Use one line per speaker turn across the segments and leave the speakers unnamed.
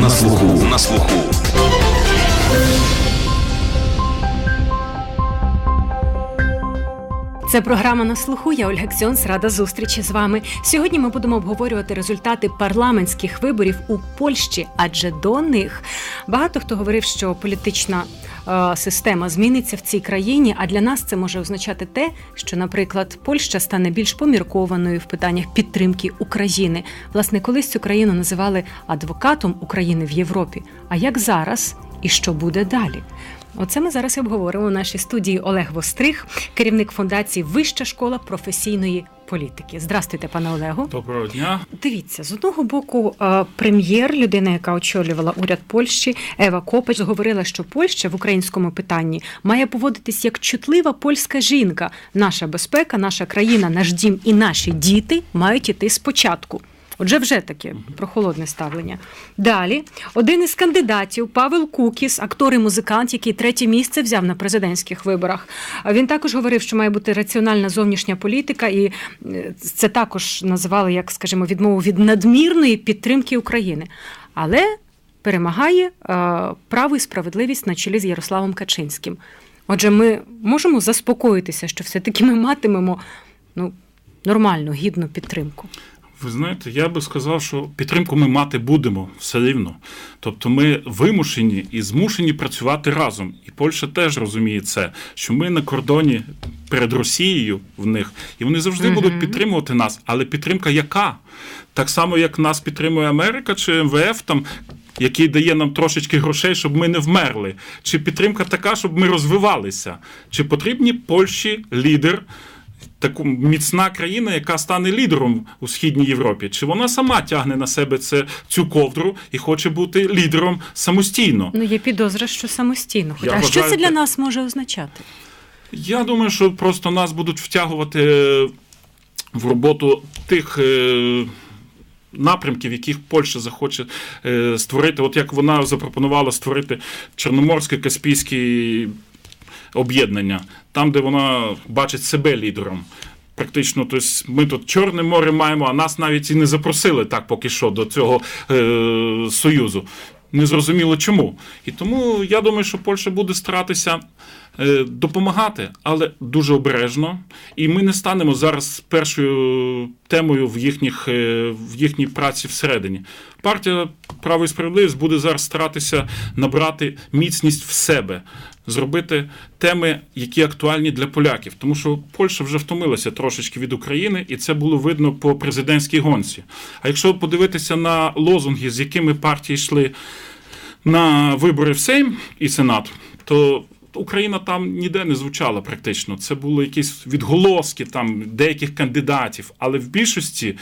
На слуху. На слуху.
Це програма на слуху. Я Ольга Ксьонс, рада зустрічі з вами. Сьогодні ми будемо обговорювати результати парламентських виборів у Польщі, адже до них багато хто говорив, що політична е, система зміниться в цій країні. А для нас це може означати те, що, наприклад, Польща стане більш поміркованою в питаннях підтримки України. Власне, колись цю країну називали адвокатом України в Європі. А як зараз і що буде далі? Оце ми зараз і обговоримо в нашій студії Олег Вострих, керівник фундації Вища школа професійної політики. Здрастуйте, пане Олегу.
Доброго дня.
Дивіться, з одного боку, е, прем'єр, людина, яка очолювала уряд Польщі, Ева Копач, говорила, що Польща в українському питанні має поводитись як чутлива польська жінка. Наша безпека, наша країна, наш дім і наші діти мають іти спочатку. Отже, вже таке прохолодне ставлення. Далі один із кандидатів Павел Кукіс, актор і музикант, який третє місце взяв на президентських виборах. Він також говорив, що має бути раціональна зовнішня політика, і е, це також називали, як скажімо, відмову від надмірної підтримки України. Але перемагає е, право і справедливість на чолі з Ярославом Качинським. Отже, ми можемо заспокоїтися, що все-таки ми матимемо ну, нормальну, гідну підтримку.
Ви знаєте, я би сказав, що підтримку ми мати будемо все рівно. Тобто ми вимушені і змушені працювати разом. І Польща теж розуміє це, що ми на кордоні перед Росією в них, і вони завжди
Мгм.
будуть підтримувати нас. Але підтримка яка? Так само, як нас підтримує Америка чи МВФ, там. Який дає нам трошечки грошей, щоб ми не вмерли, чи підтримка така, щоб ми розвивалися? Чи потрібні Польщі лідер, таку міцна країна, яка стане лідером у східній Європі? Чи вона сама тягне на себе це, цю ковдру і хоче бути лідером самостійно?
Ну, є підозра, що самостійно.
Я
а що це для нас може означати?
Я думаю, що просто нас будуть втягувати е, в роботу тих. е, Напрямків, яких Польща захоче е, створити, от як вона запропонувала створити Чорноморське Каспійське об'єднання, там, де вона бачить себе лідером. Практично, тобто ми тут Чорне море маємо, а нас навіть і не запросили так поки що до цього е, союзу. Незрозуміло чому. І тому я думаю, що Польща буде старатися е, допомагати, але дуже обережно. І ми не станемо зараз першою темою в, їхніх, е, в їхній праці всередині. Партія Право і справедливість буде зараз старатися набрати міцність в себе, зробити теми, які актуальні для поляків. Тому що Польща вже втомилася трошечки від України, і це було видно по президентській гонці. А якщо подивитися на лозунги, з якими партії йшли на вибори в Сейм і Сенат, то Україна там ніде не звучала практично. Це були якісь відголоски там деяких кандидатів, але в більшості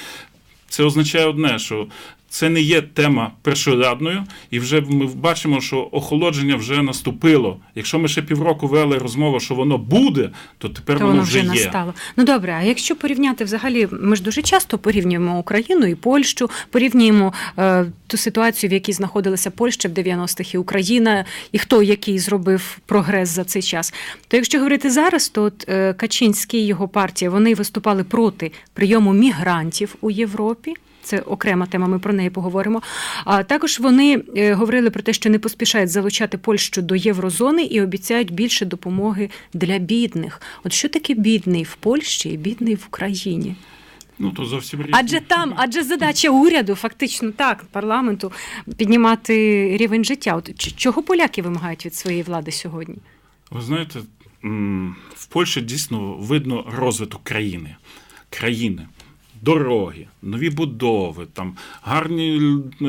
це означає одне, що це не є тема першорядною, і вже ми бачимо, що охолодження вже наступило. Якщо ми ще півроку вели розмову, що воно буде, то тепер
То
воно
воно
вже
вже
є.
настало. Ну добре, а якщо порівняти взагалі, ми ж дуже часто порівнюємо Україну і Польщу, порівнюємо е, ту ситуацію, в якій знаходилася Польща в 90-х і Україна, і хто який зробив прогрес за цей час. То якщо говорити зараз, то от, е, Качинський і його партія вони виступали проти прийому мігрантів у Європі. Це окрема тема, ми про неї поговоримо. А також вони е, говорили про те, що не поспішають залучати Польщу до єврозони і обіцяють більше допомоги для бідних. От що таке бідний в Польщі і бідний в Україні?
Ну то зовсім різні.
Адже там, адже задача уряду, фактично так, парламенту піднімати рівень життя. От чого поляки вимагають від своєї влади сьогодні?
Ви знаєте, в Польщі дійсно видно розвиток країни. країни. Дороги, нові будови, там гарні е,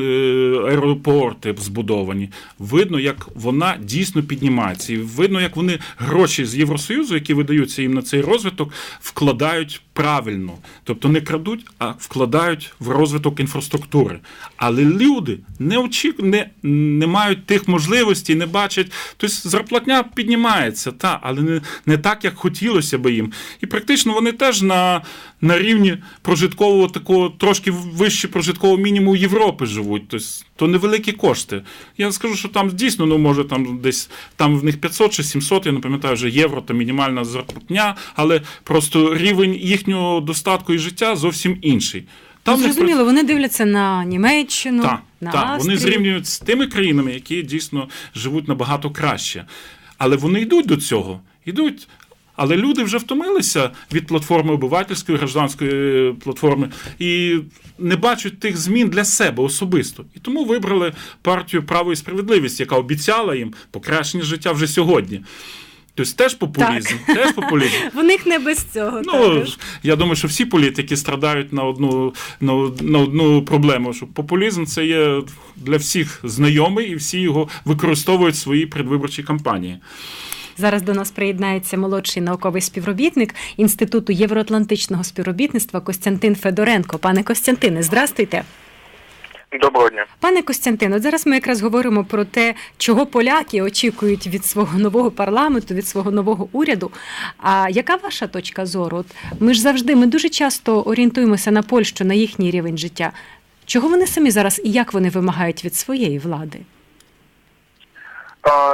аеропорти збудовані. Видно, як вона дійсно піднімається. І видно, як вони гроші з Євросоюзу, які видаються їм на цей розвиток, вкладають правильно. Тобто не крадуть, а вкладають в розвиток інфраструктури. Але люди не очік... не, не мають тих можливостей, не бачать. Тобто зарплатня піднімається, та, але не, не так, як хотілося би їм. І практично вони теж на, на рівні прожиткового такого трошки вище прожиткового мінімуму Європи живуть. Тобто, то невеликі кошти. Я скажу, що там дійсно, ну може там десь там в них 500 чи 700, я не пам'ятаю вже євро, то мінімальна зарплатня, але просто рівень їхнього достатку і життя зовсім інший.
Ну,
них
зрозуміло, вони дивляться на Німеччину,
так,
на
так,
Австрію.
вони зрівнюють з тими країнами, які дійсно живуть набагато краще. Але вони йдуть до цього. Йдуть. Але люди вже втомилися від платформи обивательської, гражданської е, платформи і не бачать тих змін для себе особисто. І тому вибрали партію право і справедливість, яка обіцяла їм покращення життя вже сьогодні. Тобто теж популізм, теж популізм.
В них не без цього.
Ну,
також.
я думаю, що всі політики страдають на одну, на, на одну проблему, що популізм це є для всіх знайомий, і всі його використовують в своїй предвиборчій кампанії.
Зараз до нас приєднається молодший науковий співробітник Інституту євроатлантичного співробітництва Костянтин Федоренко. Пане Костянтине, здрастуйте.
Доброго дня.
Пане Костянтин, от зараз ми якраз говоримо про те, чого поляки очікують від свого нового парламенту, від свого нового уряду. А яка ваша точка зору? От ми ж завжди, ми дуже часто орієнтуємося на Польщу, на їхній рівень життя. Чого вони самі зараз і як вони вимагають від своєї влади?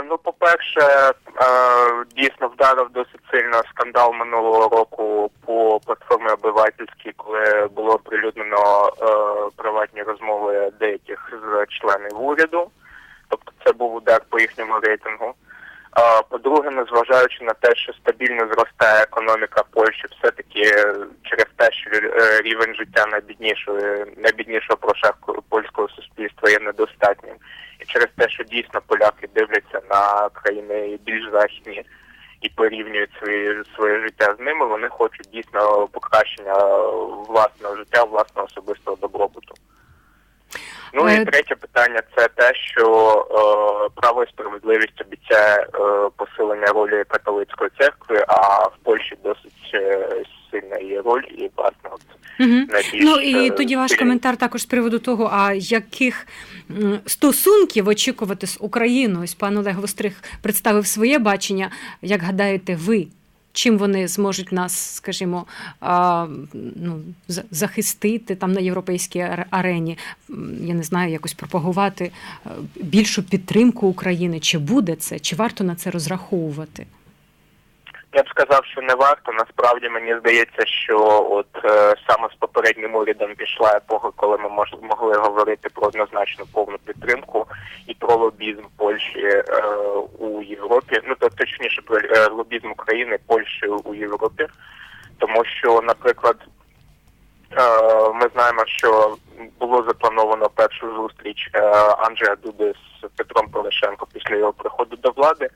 Ну, по-перше, е, дійсно вдарив досить сильно скандал минулого року по платформі обивательській, коли було оприлюднено е, приватні розмови деяких з членів уряду. Тобто це був удар по їхньому рейтингу. По-друге, незважаючи на те, що стабільно зростає економіка Польщі, все-таки через те, що е, рівень життя найбіднішої, найбіднішого прошарку польського суспільства є недостатнім. І через те, що дійсно поляки дивляться на країни більш західні і порівнюють свої, своє життя з ними, вони хочуть дійсно покращення власного життя, власного особистого добробуту. Ну
Е,
і третє питання це те, що е, право і справедливість обіцяє е, посилення ролі католицької церкви, а в Польщі досить е, сильна є роль і власне от
Угу.
найбільш
Ну і
е,
тоді ваш
сильні-
коментар також з приводу того, а яких стосунків очікувати з Україною? Ось пан Олег Вострих представив своє бачення. Як гадаєте, ви? Чим вони зможуть нас, скажімо, а, ну, захистити там на європейській арені? Я не знаю, якось пропагувати е, більшу підтримку України. Чи буде це? Чи варто на це розраховувати?
Я б сказав, що не варто. Насправді мені здається, що от е, саме з попереднім урядом пішла епоха, коли ми мож, могли говорити про однозначну повну підтримку і про лобізм Польщі е, у Європі. Ну то точніше про е, лобізм України Польщі у Європі, тому що, наприклад, ми знаємо, що було заплановано першу зустріч е, Анджея Дуди з Петром Порошенко після його приходу до влади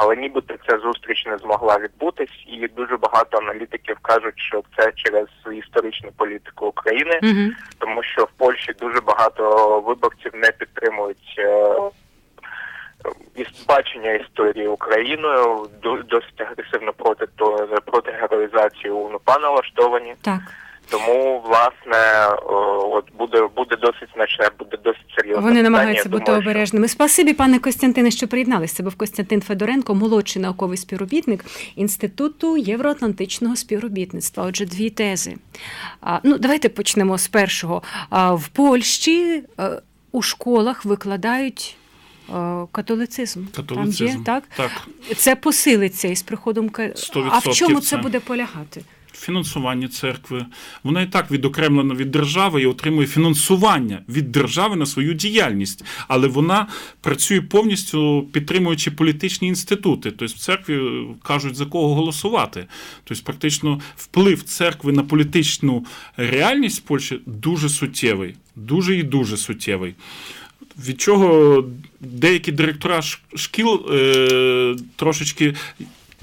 але нібито ця зустріч не змогла відбутись, і дуже багато аналітиків кажуть, що це через історичну політику України,
Угу.
тому що в Польщі дуже багато виборців не підтримують. е, Бачення історії Україною до- досить агресивно проти проти героїзації УНУПА налаштовані.
Так.
Тому власне от буде буде досить значне, буде досить серйозне.
Вони
питання.
намагаються бути
думаю, що-
обережними. Спасибі, пане Костянтине, що приєдналися. Це був Костянтин Федоренко, молодший науковий співробітник Інституту євроатлантичного співробітництва. Отже, дві тези. А, ну, давайте почнемо з першого. А, в Польщі е, у школах викладають. е, Католицизм.
Католицизм.
Там є, так?
так.
Це посилиться із приходом ка-
100%
А в чому це. буде полягати?
Фінансування церкви. Вона і так відокремлена від держави і отримує фінансування від держави на свою діяльність, але вона працює повністю підтримуючи політичні інститути. Тобто в церкві е, кажуть за кого голосувати. Тобто, практично вплив церкви на політичну реальність в Польщі дуже суттєвий, дуже і дуже суттєвий. Від чого деякі директора шкіл е, трошечки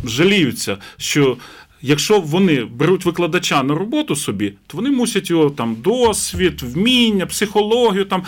жаліються, що якщо вони беруть викладача на роботу собі, то вони мусять його там досвід, вміння, психологію, там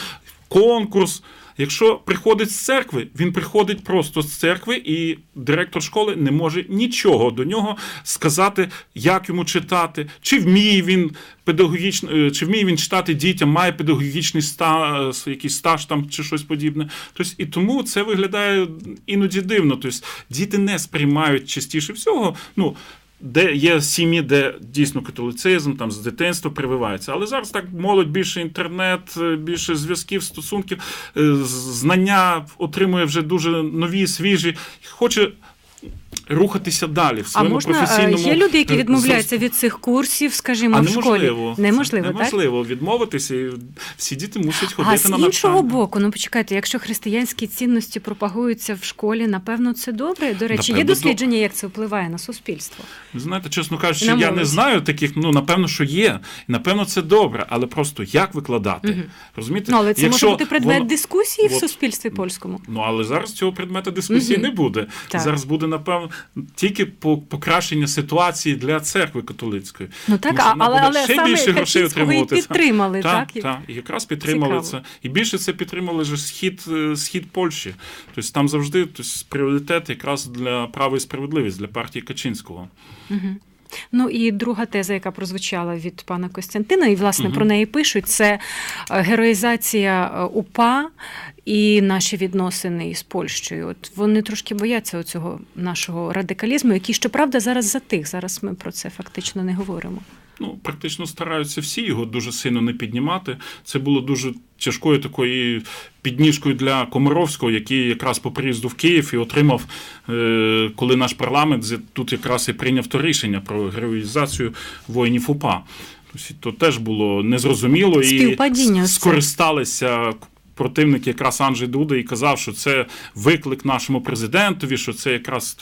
конкурс. Якщо приходить з церкви, він приходить просто з церкви, і директор школи не може нічого до нього сказати, як йому читати, чи вміє він педагогічно, е, чи вміє він читати дітям, має педагогічний ста, е, якийсь стаж там чи щось подібне. Тобто, і тому це виглядає іноді дивно. Тобто, діти не сприймають частіше всього. Ну, де є сім'ї, де дійсно католицизм там з дитинства прививається. Але зараз так молодь більше інтернет, е, більше зв'язків, стосунків, е, знання отримує вже дуже нові, свіжі. Хоче рухатися далі в
А
своєму
можна е,
професійному
є люди, які
е,
відмовляються від цих курсів, скажімо,
а
в школі?
неможливо.
Неможливо, так?
неможливо відмовитися. і Всі діти мусять ходити
А з
на
іншого боку, ну почекайте, якщо християнські цінності пропагуються в школі, напевно, це добре. До речі, є дослідження, як це впливає на суспільство.
Знаєте, чесно кажучи,
На
я не знаю таких. Ну напевно, що є. І напевно, це добре, але просто як викладати?
Мгм.
Розумієте?
Ну, але це
Якщо
може бути предмет
воно-
дискусії в суспільстві польському.
Ну але зараз цього предмета дискусії
Мгм.
не буде.
Так.
Зараз буде напевно тільки по покращення ситуації для церкви католицької.
Ну так,
Тому
але, але
ще
саме
більше грошей отримувати.
підтримали,
Так,
так?
так, і якраз підтримали
Цікаво.
це. І більше це підтримали ж схід, е, схід Польщі. Тобто там завжди тобто, пріоритет якраз для права і справедливість, для партії Качинського.
Ну і друга теза, яка прозвучала від пана Костянтина, і власне
Мгм.
про неї пишуть: це е, героїзація е, УПА і наші відносини із Польщею. От вони трошки бояться цього нашого радикалізму, який, щоправда, зараз затих. Зараз ми про це фактично не говоримо.
Ну, практично стараються всі його дуже сильно не піднімати. Це було дуже тяжкою такою підніжкою для Комаровського, який якраз по приїзду в Київ і отримав, е, коли наш парламент тут якраз і прийняв то рішення про героїзацію воїнів УПА. Тобто, то теж було незрозуміло і скористалися. Противник якраз Анджей Дуда і казав, що це виклик нашому президентові, що це якраз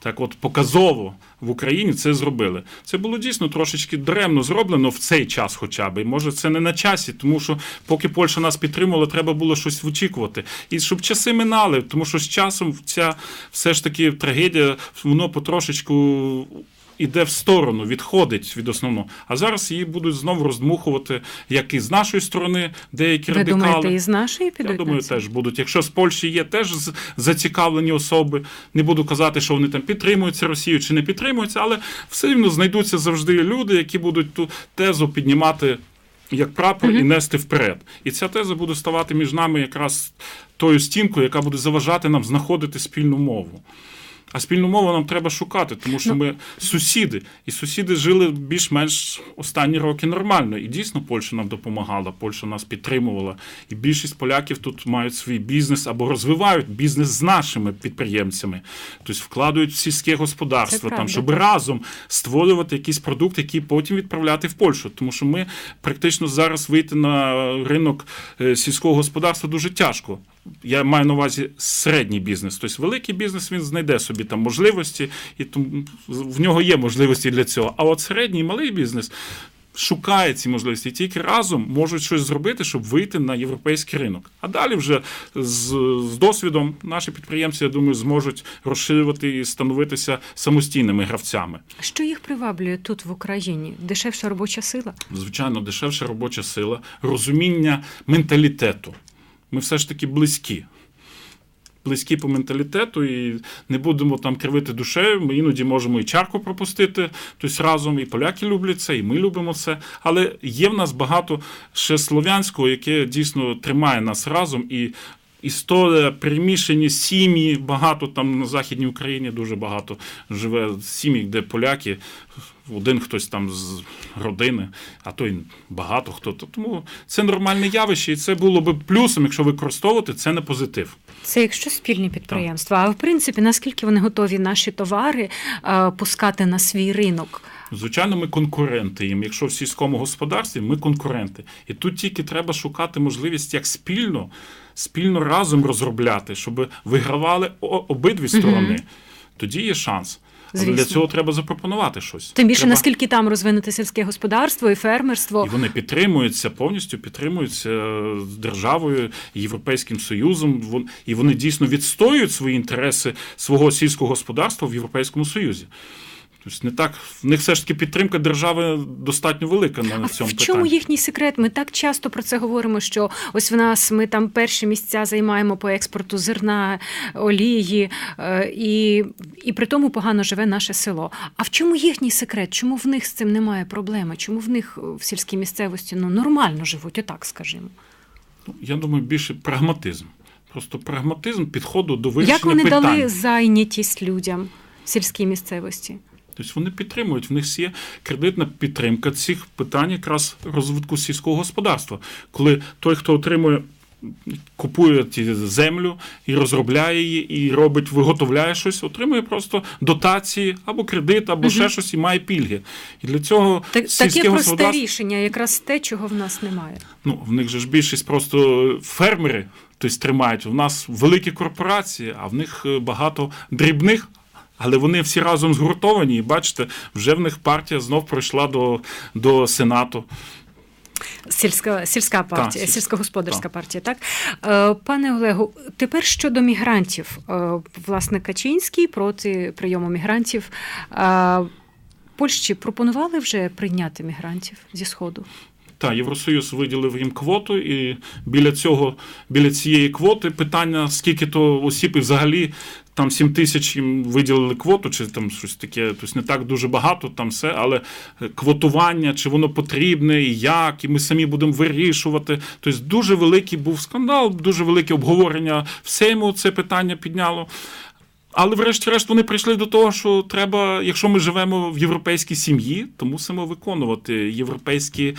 так, от показово в Україні це зробили. Це було дійсно трошечки даремно зроблено в цей час, хоча б. І може це не на часі, тому що поки Польща нас підтримувала, треба було щось вичікувати. І щоб часи минали, тому що з часом ця все ж таки трагедія, воно потрошечку. Іде в сторону, відходить від основного. А зараз її будуть знову роздмухувати, як і з нашої сторони, деякі
Ви
радикали.
думаєте, і з нашої підуть?
Я думаю,
на
теж будуть. Якщо з Польщі є теж зацікавлені особи, не буду казати, що вони там підтримуються Росію чи не підтримуються, але все рівно знайдуться завжди люди, які будуть ту тезу піднімати як прапор і нести вперед. І ця теза буде ставати між нами якраз тою стінкою, яка буде заважати нам знаходити спільну мову. А спільну мову нам треба шукати, тому що
Ну.
ми сусіди, і сусіди жили більш-менш останні роки нормально. І дійсно Польща нам допомагала, Польща нас підтримувала. І більшість поляків тут мають свій бізнес або розвивають бізнес з нашими підприємцями, тобто вкладають в сільське господарство, там, щоб разом створювати якийсь продукт, який потім відправляти в Польщу. Тому що ми практично зараз вийти на ринок е, сільського господарства дуже тяжко. Я маю на увазі середній бізнес. Тобто великий бізнес він знайде собі там можливості, і тому в нього є можливості для цього. А от середній і малий бізнес шукає ці можливості, і тільки разом можуть щось зробити, щоб вийти на європейський ринок. А далі вже з, з досвідом наші підприємці, я думаю, зможуть розширювати і становитися самостійними гравцями.
Що їх приваблює тут в Україні? Дешевша робоча сила?
Звичайно, дешевша робоча сила, розуміння менталітету. Ми все ж таки близькі. Близькі по менталітету, і не будемо там кривити душею. Ми іноді можемо і чарку пропустити. Тобто разом і поляки люблять це, і ми любимо це. Але є в нас багато ще слов'янського, яке дійсно тримає нас разом. І історія, перемішані сім'ї, багато там на Західній Україні дуже багато живе сім'ї, де поляки, один хтось там з родини, а то й багато хто. Тому це нормальне явище, і це було б плюсом, якщо використовувати це на позитив.
Це якщо спільні підприємства. А в принципі, наскільки вони готові наші товари е, пускати на свій ринок?
Звичайно, ми конкуренти їм. Якщо в сільському господарстві, ми конкуренти. І тут тільки треба шукати можливість як спільно, спільно разом розробляти, щоб вигравали обидві сторони. Тоді є шанс. Але для цього треба запропонувати щось.
Тим більше
треба...
наскільки там розвинуте сільське господарство і фермерство.
І вони підтримуються повністю підтримуються державою, Європейським Союзом. І вони дійсно відстоюють свої інтереси свого сільського господарства в Європейському Союзі. Тобто не так в них все ж таки підтримка держави достатньо велика на
А
цьому
в чому
питанні.
їхній секрет? Ми так часто про це говоримо, що ось в нас ми там перші місця займаємо по експорту зерна, олії, е, і, і при тому погано живе наше село. А в чому їхній секрет? Чому в них з цим немає проблеми? Чому в них е, в сільській місцевості ну нормально живуть? Отак скажімо.
Ну, Я думаю, більше прагматизм. Просто прагматизм підходу до вирішення
Як вони
питань.
дали зайнятість людям в сільській місцевості?
Тобто вони підтримують, в них є кредитна підтримка цих питань якраз розвитку сільського господарства. Коли той, хто отримує купує землю і розробляє її, і робить, виготовляє щось, отримує просто дотації або кредит, або ще щось і має пільги. І для цього
Так,
сільське
таке просте
господарство-
рішення, якраз те, чого в нас немає.
Ну, в них же ж більшість просто фермери тобто, тримають. У нас великі корпорації, а в них е, багато дрібних. Але вони всі разом згуртовані, і бачите, вже в них партія знов пройшла до, до Сенату.
Сільська сільська партія,
сіль-
сільськогосподарська
так.
партія. Так пане Олегу, тепер щодо мігрантів, Е, власне, Качинський проти прийому мігрантів. Е, Польщі пропонували вже прийняти мігрантів зі сходу.
Та Євросоюз виділив їм квоту, і біля цього, біля цієї квоти питання, скільки то осіб, і взагалі там 7 тисяч їм виділили квоту, чи там щось таке, тобто не так дуже багато, там все, але квотування, чи воно потрібне, і як, і ми самі будемо вирішувати. Тобто дуже великий був скандал, дуже велике обговорення в Сейму це питання підняло. Але, врешті-решт, вони прийшли до того, що треба, якщо ми живемо в європейській сім'ї, то мусимо виконувати європейські е,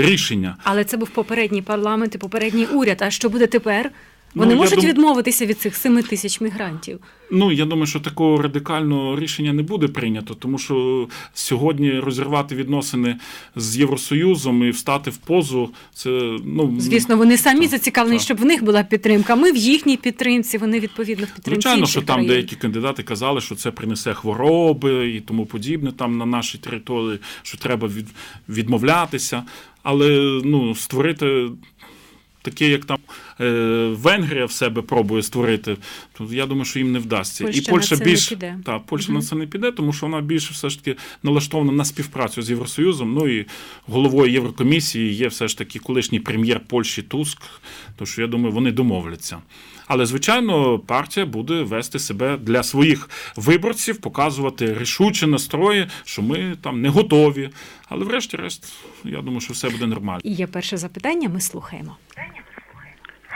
рішення.
Але це був попередній парламент і попередній уряд. А що буде тепер? Вони
Ну,
можуть
дум-
відмовитися від цих 7 тисяч мігрантів.
Ну я думаю, що такого радикального рішення не буде прийнято, тому що сьогодні розірвати відносини з Євросоюзом і встати в позу, це ну
Звісно, вони самі
так,
зацікавлені,
так.
щоб в них була підтримка. Ми в їхній підтримці, вони відповідно в підтримці.
Звичайно, що там
країн.
деякі кандидати казали, що це принесе хвороби і тому подібне там на нашій території, що треба від, відмовлятися. Але ну, створити таке, як там е, Венгрія в себе пробує створити, то я думаю, що їм не вдасться.
Польща
і Польща
на це не
більш
піде.
та Польща
Мгм.
на це не піде, тому що вона більше все ж таки налаштована на співпрацю з Євросоюзом. Ну і головою Єврокомісії є все ж таки колишній прем'єр Польщі Туск. Тож я думаю, вони домовляться. Але звичайно, партія буде вести себе для своїх виборців, показувати рішучі настрої, що ми там не готові. Але, врешті-решт, я думаю, що все буде нормально.
І є перше запитання. Ми слухаємо.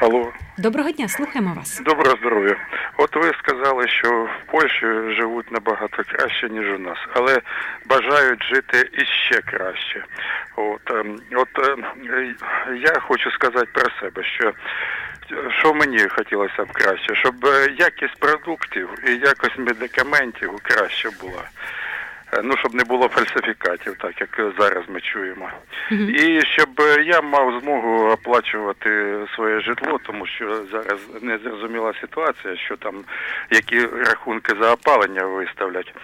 Алло,
Доброго дня, слухаємо вас.
доброго здоров'я. От ви сказали, що в Польщі живуть набагато краще, ніж у нас, але бажають жити іще краще. От, ем, от ем, я хочу сказати про себе, що що мені хотілося б краще, щоб е, якість продуктів і якість медикаментів краще була. Е, Ну, щоб не було фальсифікатів, так як зараз ми чуємо. І щоб е, я мав змогу оплачувати своє житло, тому що зараз незрозуміла ситуація, що там які рахунки за опалення виставлять.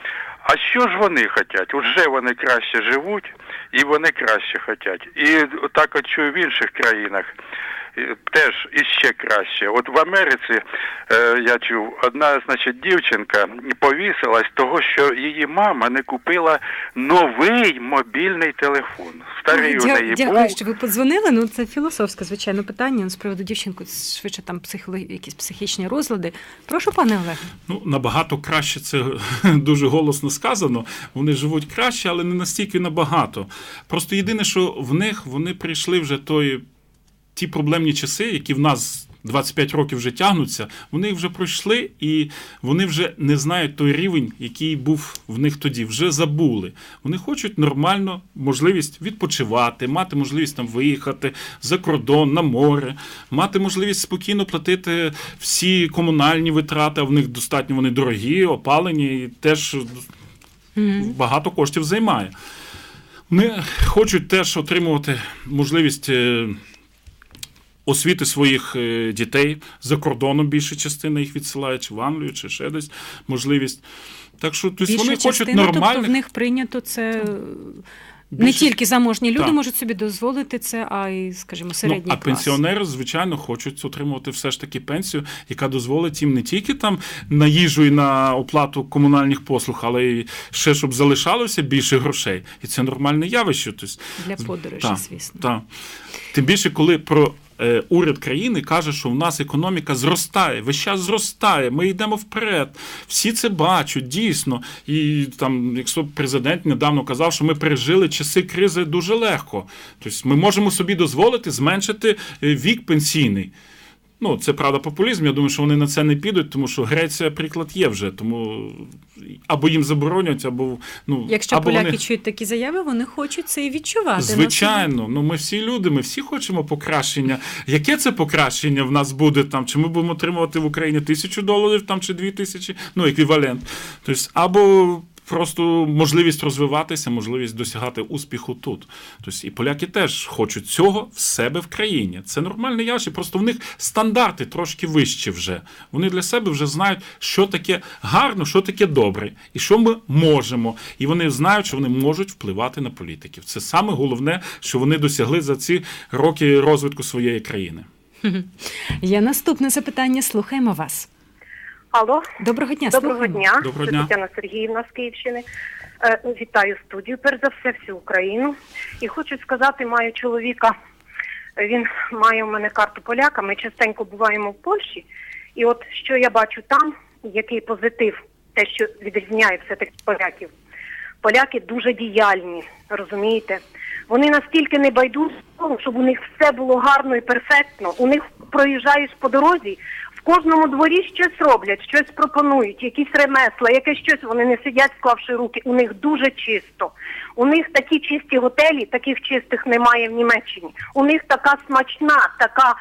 А що ж вони хочуть? Уже вони краще живуть, і вони краще хочуть. І так от чую в інших країнах. Теж іще краще. От в Америці е, я чув, одна, значить, дівчинка повісилась того, що її мама не купила новий мобільний телефон. Старий у неї
Дякую,
був.
що ви подзвонили. Ну це філософське, звичайно, питання з приводу дівчинку, швидше там психолог... якісь психічні розлади. Прошу, пане Олег.
Ну, набагато краще це дуже голосно сказано. Вони живуть краще, але не настільки набагато. Просто єдине, що в них вони прийшли вже той, ті проблемні часи, які в нас. 25 років вже тягнуться, вони вже пройшли, і вони вже не знають той рівень, який був в них тоді. Вже забули. Вони хочуть нормально можливість відпочивати, мати можливість там виїхати за кордон, на море, мати можливість спокійно платити всі комунальні витрати, а в них достатньо вони дорогі, опалені, і теж багато коштів займає. Вони хочуть теж отримувати можливість. Освіти своїх е, дітей за кордоном більша частина їх відсилає, чи в Англію, чи ще десь можливість. Так що тобто, вони хочуть
частина, тобто в них прийнято це. Не тільки заможні люди
Так.
можуть собі дозволити це, а й, скажімо,
Ну,
середній
а
клас.
пенсіонери, звичайно, хочуть отримувати все ж таки пенсію, яка дозволить їм не тільки там на їжу і на оплату комунальних послуг, але й ще щоб залишалося більше грошей. І це нормальне явище. Тобто,
Для подорожі,
Так,
звісно.
Так. Тим більше, коли про уряд країни каже, що в нас економіка зростає, весь час зростає, ми йдемо вперед. Всі це бачать, дійсно. І там, якщо президент недавно казав, що ми пережили часи кризи дуже легко. Тобто ми можемо собі дозволити зменшити е, вік пенсійний. Ну, це правда популізм. Я думаю, що вони на це не підуть, тому що Греція приклад є вже. Тому або їм заборонять, або ну
Якщо
або
поляки
вони...
чують такі заяви, вони хочуть це і відчувати.
Звичайно, ну ми всі люди, ми всі хочемо покращення. Яке це покращення в нас буде там? Чи ми будемо отримувати в Україні тисячу доларів там чи дві тисячі? Ну, еквівалент. Тобто, або просто можливість розвиватися, можливість досягати успіху тут. Тобто, і поляки теж хочуть цього в себе в країні. Це нормальне явище, просто в них стандарти трошки вищі вже. Вони для себе вже знають, що таке гарно, що таке добре, і що ми можемо. І вони знають, що вони можуть впливати на політиків. Це саме головне, що вони досягли за ці роки розвитку своєї країни.
Є наступне запитання. Слухаємо вас.
Алло,
Доброго дня.
доброго
слухаємо.
дня.
Доброго
Це
дня.
Тетяна Сергіївна з Київщини. Е, вітаю студію, перш за все, всю Україну. І хочу сказати, маю чоловіка. Він має у мене карту поляка. Ми частенько буваємо в Польщі. І от що я бачу там, який позитив, те, що відрізняє все-таки поляків. Поляки дуже діяльні, розумієте? Вони настільки не байдужі, щоб у них все було гарно і перфектно. У них проїжджаєш по дорозі, кожному дворі щось роблять, щось пропонують, якісь ремесла, яке щось. Вони не сидять, склавши руки. У них дуже чисто. У них такі чисті готелі, таких чистих немає в Німеччині. У них така смачна, така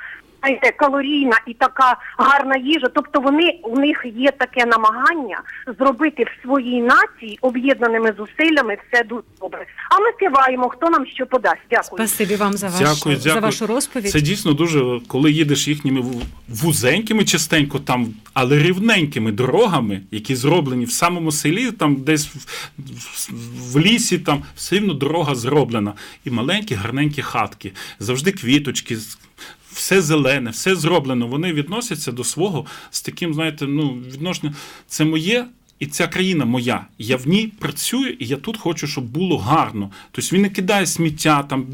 знаєте, калорійна і така гарна їжа. Тобто вони у них є таке намагання зробити в своїй нації об'єднаними зусиллями все дуже добре. А ми киваємо, хто нам що подасть. Дякую.
Спасибі вам за, ваш,
Дякую,
за вашу розповідь.
Це дійсно дуже, коли їдеш їхніми ву- вузенькими частенько там, але рівненькими дорогами, які зроблені в самому селі, там десь в, в, в лісі, там все рівно дорога зроблена. І маленькі, гарненькі хатки, завжди квіточки. Все зелене, все зроблено. Вони відносяться до свого з таким, знаєте, ну, відношенням. Це моє, і ця країна моя. Я в ній працюю, і я тут хочу, щоб було гарно. Тобто він не кидає сміття там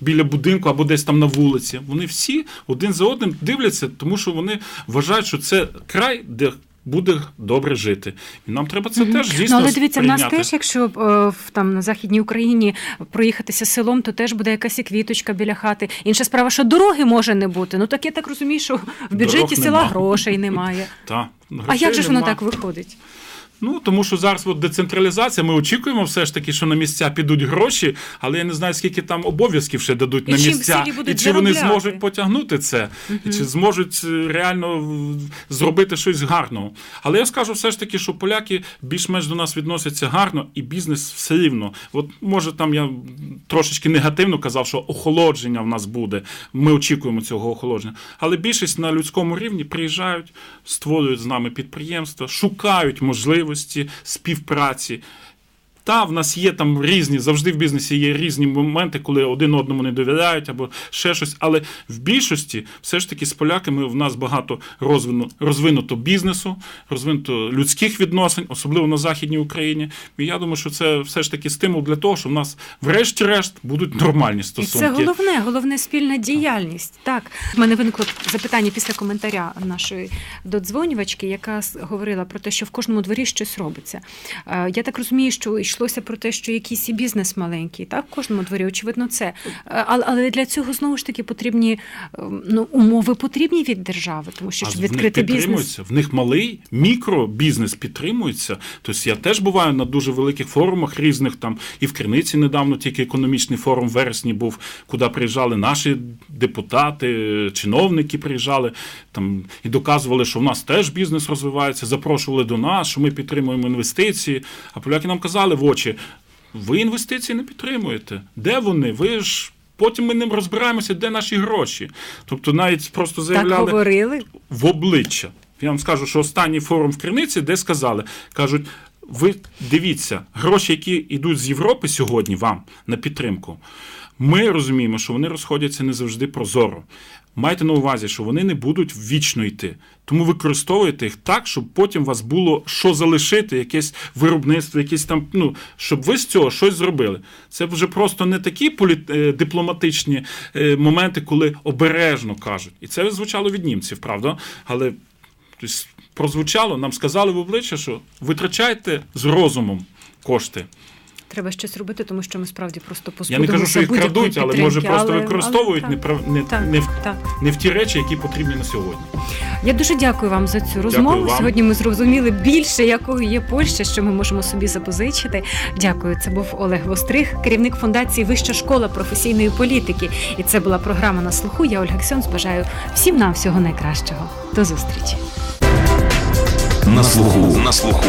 біля будинку або десь там на вулиці. Вони всі один за одним дивляться, тому що вони вважають, що це край, де буде добре жити. І нам треба це теж
Ну,
дійсно
але дивіться, в нас теж, якщо е, там на західній Україні проїхатися селом, то теж буде якась і квіточка біля хати. Інша справа, що дороги може не бути. Ну так я так розумію, що в бюджеті
Дорог
села
нема.
грошей немає.
Та,
А як же ж воно так виходить?
Ну тому що зараз от децентралізація. Ми очікуємо все ж таки, що на місця підуть гроші, але я не знаю, скільки там обов'язків ще дадуть
І
на місця, і чи вони зможуть потягнути це, і чи зможуть е, реально зробити щось гарного. Але я скажу все ж таки, що поляки більш-менш до нас відносяться гарно, і бізнес все рівно. От може там я трошечки негативно казав, що охолодження в нас буде. Ми очікуємо цього охолодження. Але більшість на людському рівні приїжджають, створюють з нами підприємства, шукають можливості співпраці. Та, в нас є там різні, завжди в бізнесі є різні моменти, коли один одному не довіряють або ще щось. Але в більшості, все ж таки, з поляками в нас багато розвину, розвинуто бізнесу, розвинуто людських відносин, особливо на Західній Україні. І я думаю, що це все ж таки стимул для того, що в нас, врешті-решт, будуть нормальні
І
стосунки.
це головне, головне спільна діяльність. Так, в мене виникло запитання після коментаря нашої додзвонювачки, яка говорила про те, що в кожному дворі щось робиться. Е, Я так розумію, що йшлося про те, що якийсь і бізнес маленький, так, в кожному дворі, очевидно, це. Е, Але, для цього знову ж таки потрібні е, ну, умови потрібні від держави, тому що щоб відкрити бізнес.
В них малий мікробізнес підтримується. Тобто я теж буваю на дуже великих форумах різних там і в Криниці недавно тільки економічний форум в вересні був, куди приїжджали наші депутати, чиновники приїжджали там і доказували, що в нас теж бізнес розвивається, запрошували до нас, що ми підтримуємо інвестиції. А поляки нам казали очі: ви інвестиції не підтримуєте. Де вони? Ви ж. Потім ми ним розбираємося, де наші гроші. Тобто навіть просто
Так
заявляли
говорили.
в обличчя. Я вам скажу, що останній форум в Криниці, де сказали, кажуть, ви дивіться, гроші, які йдуть з Європи сьогодні вам на підтримку. Ми розуміємо, що вони розходяться не завжди прозоро. Майте на увазі, що вони не будуть вічно йти. Тому використовуйте їх так, щоб потім у вас було що залишити, якесь виробництво, якісь там, ну, щоб ви з цього щось зробили. Це вже просто не такі полі... е, дипломатичні е, моменти, коли обережно кажуть. І це звучало від німців, правда? Але тобто, прозвучало, нам сказали в обличчя, що витрачайте з розумом кошти.
Треба щось робити, тому що ми справді просто
Я не кажу, що їх крадуть, але може просто
але-
використовують
але
не,
так,
не,
так,
не, в-
так.
не в ті речі, які потрібні на сьогодні.
Я дуже дякую вам за цю розмову.
вам.
Сьогодні ми зрозуміли більше, якою є Польща, що ми можемо собі запозичити. Дякую. Це був Олег Вострих, керівник фундації Вища школа професійної політики. І це була програма на слуху. Я Ольга Ксьонс. Бажаю всім нам всього найкращого. До зустрічі.
На слуху. На слуху.